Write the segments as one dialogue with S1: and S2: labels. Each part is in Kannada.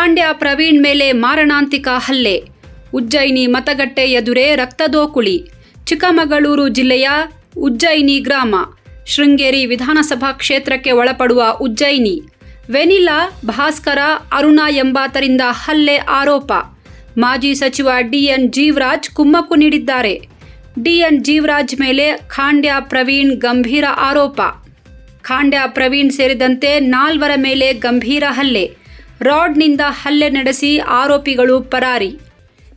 S1: ಖಾಂಡ್ಯ ಪ್ರವೀಣ್ ಮೇಲೆ ಮಾರಣಾಂತಿಕ ಹಲ್ಲೆ. ಉಜ್ಜಯಿನಿ ಮತಗಟ್ಟೆ ಎದುರೇ ರಕ್ತದೋಕುಳಿ ಚಿಕ್ಕಮಗಳೂರು ಜಿಲ್ಲೆಯ ಉಜ್ಜಯಿನಿ ಗ್ರಾಮ. ಶೃಂಗೇರಿ ವಿಧಾನಸಭಾ ಕ್ಷೇತ್ರಕ್ಕೆ ಒಳಪಡುವ ಉಜ್ಜಯಿನಿ. ವೆನಿಲಾ ಭಾಸ್ಕರ ಅರುಣಾ ಎಂಬಾತರಿಂದ ಹಲ್ಲೆ ಆರೋಪ. ಮಾಜಿ ಸಚಿವ ಡಿಎನ್ ಜೀವರಾಜ್ ಕುಮ್ಮಕ್ಕು ನೀಡಿದ್ದಾರೆ. ಡಿಎನ್ ಜೀವರಾಜ್ ಮೇಲೆ ಖಾಂಡ್ಯ ಪ್ರವೀಣ್ ಗಂಭೀರ ಆರೋಪ. ಖಾಂಡ್ಯ ಪ್ರವೀಣ್ ಸೇರಿದಂತೆ ನಾಲ್ವರ ಮೇಲೆ ಗಂಭೀರ ಹಲ್ಲೆ. ರಾಡ್ನಿಂದ ಹಲ್ಲೆ ನಡೆಸಿ ಆರೋಪಿಗಳು ಪರಾರಿ.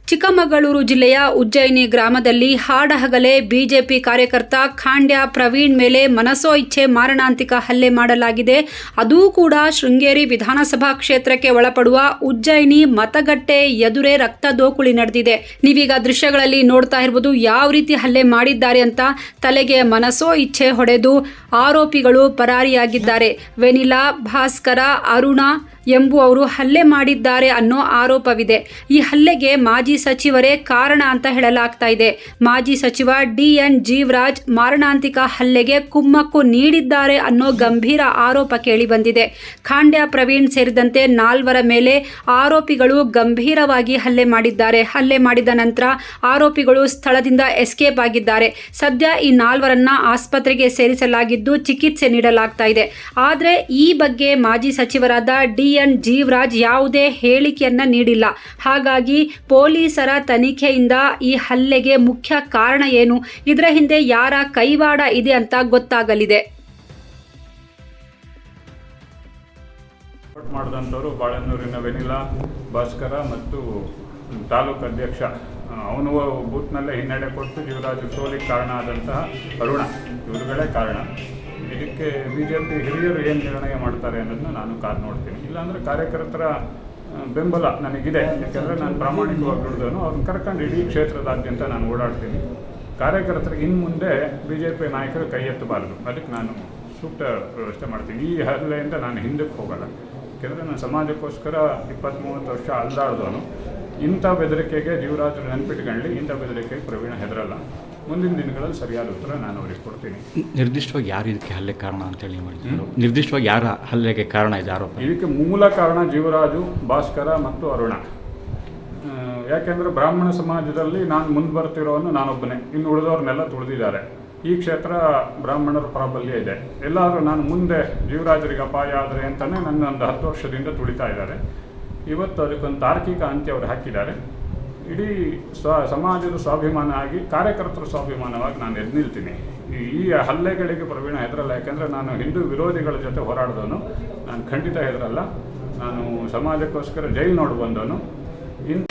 S1: ಚಿಕ್ಕಮಗಳೂರು ಜಿಲ್ಲೆಯ ಉಜ್ಜಯಿನಿ ಗ್ರಾಮದಲ್ಲಿ ಹಾಡಹಗಲೇ ಬಿಜೆಪಿ ಕಾರ್ಯಕರ್ತ ಖಾಂಡ್ಯ ಪ್ರವೀಣ್ ಮೇಲೆ ಮನಸೋ ಇಚ್ಛೆ ಮಾರಣಾಂತಿಕ ಹಲ್ಲೆ ಮಾಡಲಾಗಿದೆ. ಅದೂ ಕೂಡ ಶೃಂಗೇರಿ ವಿಧಾನಸಭಾ ಕ್ಷೇತ್ರಕ್ಕೆ ಒಳಪಡುವ ಉಜ್ಜಯಿನಿ ಮತಗಟ್ಟೆ ಎದುರೇ ರಕ್ತ ದೋಕುಳಿ ನಡೆದಿದೆ. ನೀವೀಗ ದೃಶ್ಯಗಳಲ್ಲಿ ನೋಡ್ತಾ ಇರ್ಬೋದು ಯಾವ ರೀತಿ ಹಲ್ಲೆ ಮಾಡಿದ್ದಾರೆ ಅಂತ ತಲೆಗೆ ಮನಸೋ ಇಚ್ಛೆ ಹೊಡೆದು ಆರೋಪಿಗಳು ಪರಾರಿಯಾಗಿದ್ದಾರೆ. ವೆನಿಲಾ ಭಾಸ್ಕರ, ಅರುಣ ಎಂಬುವವರು ಹಲ್ಲೆ ಮಾಡಿದ್ದಾರೆ ಅನ್ನೋ ಆರೋಪವಿದೆ. ಈ ಹಲ್ಲೆಗೆ ಮಾಜಿ ಸಚಿವರೇ ಕಾರಣ ಅಂತ ಹೇಳಲಾಗ್ತಾ ಇದೆ. ಮಾಜಿ ಸಚಿವ ಡಿ ಎನ್ ಜೀವರಾಜ್ ಮಾರಣಾಂತಿಕ ಹಲ್ಲೆಗೆ ಕುಮ್ಮಕ್ಕು ನೀಡಿದ್ದಾರೆ ಅನ್ನೋ ಗಂಭೀರ ಆರೋಪ ಕೇಳಿಬಂದಿದೆ ಖಾಂಡ್ಯ ಪ್ರವೀಣ್ ಸೇರಿದಂತೆ ನಾಲ್ವರ ಮೇಲೆ ಆರೋಪಿಗಳು ಗಂಭೀರವಾಗಿ ಹಲ್ಲೆ ಮಾಡಿದ್ದಾರೆ. ಹಲ್ಲೆ ಮಾಡಿದ ನಂತರ ಆರೋಪಿಗಳು ಸ್ಥಳದಿಂದ ಎಸ್ಕೇಪ್ ಆಗಿದ್ದಾರೆ. ಸದ್ಯ ಈ ನಾಲ್ವರನ್ನ ಆಸ್ಪತ್ರೆಗೆ ಸೇರಿಸಲಾಗಿದ್ದು ಚಿಕಿತ್ಸೆ ನೀಡಲಾಗ್ತಾ ಇದೆ. ಆದರೆ ಈ ಬಗ್ಗೆ ಮಾಜಿ ಸಚಿವರಾದ ಡಿ ಎನ್ ಜೀವರಾಜ್ ಯಾವುದೇ ಹೇಳಿಕೆಯನ್ನ ನೀಡಿಲ್ಲ. ಹಾಗಾಗಿ ಪೊಲೀಸರ ತನಿಖೆಯಿಂದ ಈ ಹಲ್ಲೆಗೆ ಮುಖ್ಯ ಕಾರಣ ಏನು? ಇದರ ಹಿಂದೆ ಯಾರ ಕೈವಾಡ ಇದೆ ಅಂತ ಗೊತ್ತಾಗಲಿದೆ.
S2: ಮಾಡಿದಂಥವ್ರು ಬಾಳೆನ್ನೂರಿನ ವೆನಿಲಾ, ಭಾಸ್ಕರ ಮತ್ತು ತಾಲೂಕು ಅಧ್ಯಕ್ಷ. ಅವನು ಬೂತ್ನಲ್ಲೇ ಹಿನ್ನಡೆ ಕೊಟ್ಟು ಜೀವರಾಜ್ ಸೋಲಿಗೆ ಕಾರಣ ಆದಂತಹ ಅರುಣ. ಇವರುಗಳೇ ಕಾರಣ. ಇದಕ್ಕೆ ಬಿ ಜೆ ಪಿ ಹಿರಿಯರು ಏನು ನಿರ್ಣಯ ಮಾಡ್ತಾರೆ ಅನ್ನೋದನ್ನ ನಾನು ಕಾದು ನೋಡ್ತೀನಿ. ಇಲ್ಲಾಂದರೆ ಕಾರ್ಯಕರ್ತರ ಬೆಂಬಲ ನನಗಿದೆ. ಯಾಕೆಂದರೆ ನಾನು ಪ್ರಾಮಾಣಿಕವಾಗಿ ದುಡಿದವನು. ಅವ್ರನ್ನ ಕರ್ಕೊಂಡು ಇಡೀ ಕ್ಷೇತ್ರದಾದ್ಯಂತ ನಾನು ಓಡಾಡ್ತೀನಿ. ಕಾರ್ಯಕರ್ತರಿಗೆ ಇನ್ನು ಮುಂದೆ ಬಿ ಜೆ ಪಿ ನಾಯಕರು ಕೈ ಎತ್ತಬಾರದು. ಅದಕ್ಕೆ ನಾನು ಸೂಕ್ತ ವ್ಯವಸ್ಥೆ ಮಾಡ್ತೀನಿ. ಈ ಹಲ್ಲೆಯಿಂದ ನಾನು ಹಿಂದಕ್ಕೆ ಹೋಗೋಲ್ಲ. ಯಾಕೆಂದರೆ ನಾನು ಸಮಾಜಕ್ಕೋಸ್ಕರ ಇಪ್ಪತ್ತ್ ಮೂವತ್ತು ವರ್ಷ ಅಲ್ದಾಡ್ದವನು ಇಂಥ ಬೆದರಿಕೆಗೆ ಜೀವರಾಜರು ನೆನಪಿಟ್ಕೊಳ್ಳಿ ಇಂಥ ಬೆದರಿಕೆಗೆ ಪ್ರವೀಣ ಹೆದರಲ್ಲ. ಮುಂದಿನ ದಿನಗಳಲ್ಲಿ ಸರಿಯಾದ ಉತ್ತರ ನಾನು ಅವ್ರಿಗೆ ಕೊಡ್ತೀನಿ.
S3: ನಿರ್ದಿಷ್ಟವಾಗಿ ಯಾರು ಇದಕ್ಕೆ ಹಲ್ಲೆ ಕಾರಣ ಅಂತೇಳಿ ಹೇಳಿ ಮಾಡಿದ್ರು ನಿರ್ದಿಷ್ಟವಾಗಿ ಯಾರ ಹಲ್ಲೆಗೆ ಕಾರಣ ಇದೆ ಆರೋಪ?
S2: ಇದಕ್ಕೆ ಮೂಲ ಕಾರಣ ಜೀವರಾಜು ಭಾಸ್ಕರ ಮತ್ತು ಅರುಣ. ಯಾಕೆಂದರೆ ಬ್ರಾಹ್ಮಣ ಸಮಾಜದಲ್ಲಿ ನಾನು ಮುಂದೆ ಬರ್ತಿರೋನು ನಾನೊಬ್ಬನೇ. ಇನ್ನು ಉಳಿದವ್ರನ್ನೆಲ್ಲ ತುಳಿದಿದ್ದಾರೆ. ಈ ಕ್ಷೇತ್ರ ಬ್ರಾಹ್ಮಣರ ಪ್ರಾಬಲ್ಯ ಇದೆ. ಎಲ್ಲರೂ ನಾನು ಮುಂದೆ ಜೀವರಾಜರಿಗೆ ಅಪಾಯ ಆದರೆ ಅಂತಲೇ ನನ್ನ ಒಂದು ಹತ್ತು ವರ್ಷದಿಂದ ತುಳಿತಾ ಇದ್ದಾರೆ. ಇವತ್ತು ಅದಕ್ಕೊಂದು ತಾರ್ಕಿಕ ಅಂತ್ಯ ಅವರು ಹಾಕಿದ್ದಾರೆ. ಇಡೀ ಸ್ವ ಸಮಾಜದ ಸ್ವಾಭಿಮಾನ ಆಗಿ ಕಾರ್ಯಕರ್ತರ ಸ್ವಾಭಿಮಾನವಾಗಿ ನಾನು ಎದ್ದು ನಿಲ್ತೀನಿ. ಈ- ಹಲ್ಲೆಗಳಿಗೆ ಪ್ರವೀಣ ಹೆದರಲ್ಲ, ಯಾಕೆಂದರೆ ನಾನು ಹಿಂದೂ ವಿರೋಧಿಗಳ ಜೊತೆ ಹೋರಾಡಿದವನು. ನಾನು ಖಂಡಿತ ಹೆದರಲ್ಲ. ನಾನು ಸಮಾಜಕ್ಕೋಸ್ಕರ ಜೈಲು ನೋಡಿ ಬಂದವನು ಇನ್